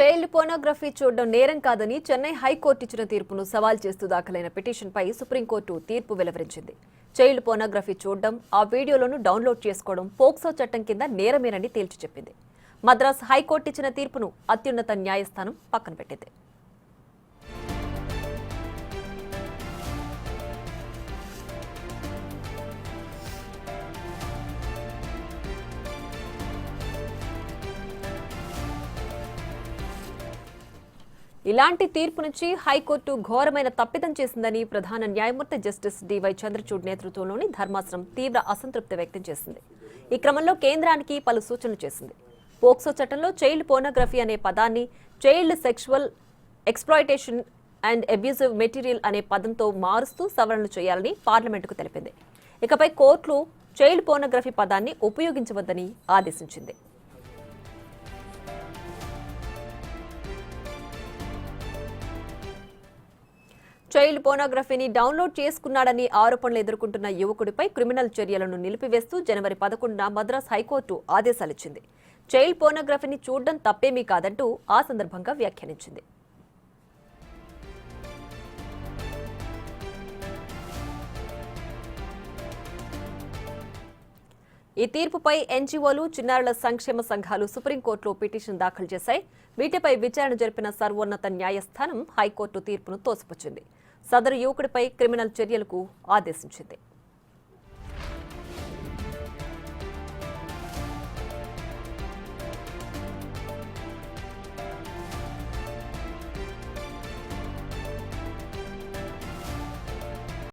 Child pornography చూడడం నేరం కాదని చెన్నై హైకోర్టు ఇచ్చిన తీర్పును సవాల్ చేస్తూ దాఖలైన పిటిషన్పై సుప్రీంకోర్టు తీర్పు వెలువరించింది. చైల్డ్ పోర్నోగ్రఫీ చూడడం ఆ వీడియోలను డౌన్లోడ్ చేసుకోవడం పోక్సో చట్టం కింద నేరమేనని తేల్చి చెప్పింది మద్రాస్ హైకోర్టు ఇచ్చిన తీర్పును అత్యున్నత న్యాయస్థానం పక్కన పెట్టింది ఇలాంటి తీర్పు నుంచి హైకోర్టు ఘోరమైన తప్పిదం చేసిందని ప్రధాన న్యాయమూర్తి జస్టిస్ డివై చంద్రచూడ్ నేతృత్వంలోని ధర్మాసనం తీవ్ర అసంతృప్తి వ్యక్తం చేసింది. ఈ క్రమంలో కేంద్రానికి పలు సూచనలు చేసింది. పోక్సో చట్టంలో చైల్డ్ పోర్నోగ్రఫీ అనే పదాన్ని child sexual exploitation and abusive material అనే పదంతో మారుస్తూ సవరణలు చేయాలని పార్లమెంటుకు తెలిపింది. ఇకపై కోర్టులు చైల్డ్ పోనోగ్రఫీ పదాన్ని ఉపయోగించవద్దని ఆదేశించింది. చైల్డ్ పోనోగ్రఫీని డౌన్లోడ్ చేసుకున్నాడని ఆరోపణలు ఎదుర్కొంటున్న యువకుడిపై క్రిమినల్ చర్యలను నిలిపివేస్తూ జనవరి పదకొండున మద్రాస్ హైకోర్టు ఆదేశాలిచ్చింది. చైల్డ్ పోనోగ్రఫీని చూడడం తప్పేమీ కాదంటూ ఆ సందర్భంగా వ్యాఖ్యానించింది. ఈ తీర్పుపై ఎన్జీఓలు చిన్నారుల సంక్షేమ సంఘాలు సుప్రీంకోర్టులో పిటిషన్ దాఖలు చేశాయి. వీటిపై విచారణ జరిపిన సర్వోన్నత న్యాయస్థానం హైకోర్టు తీర్పును తోసిపుచ్చింది. సదరు యువకుడిపై క్రిమినల్ చర్యలకు ఆదేశించింది.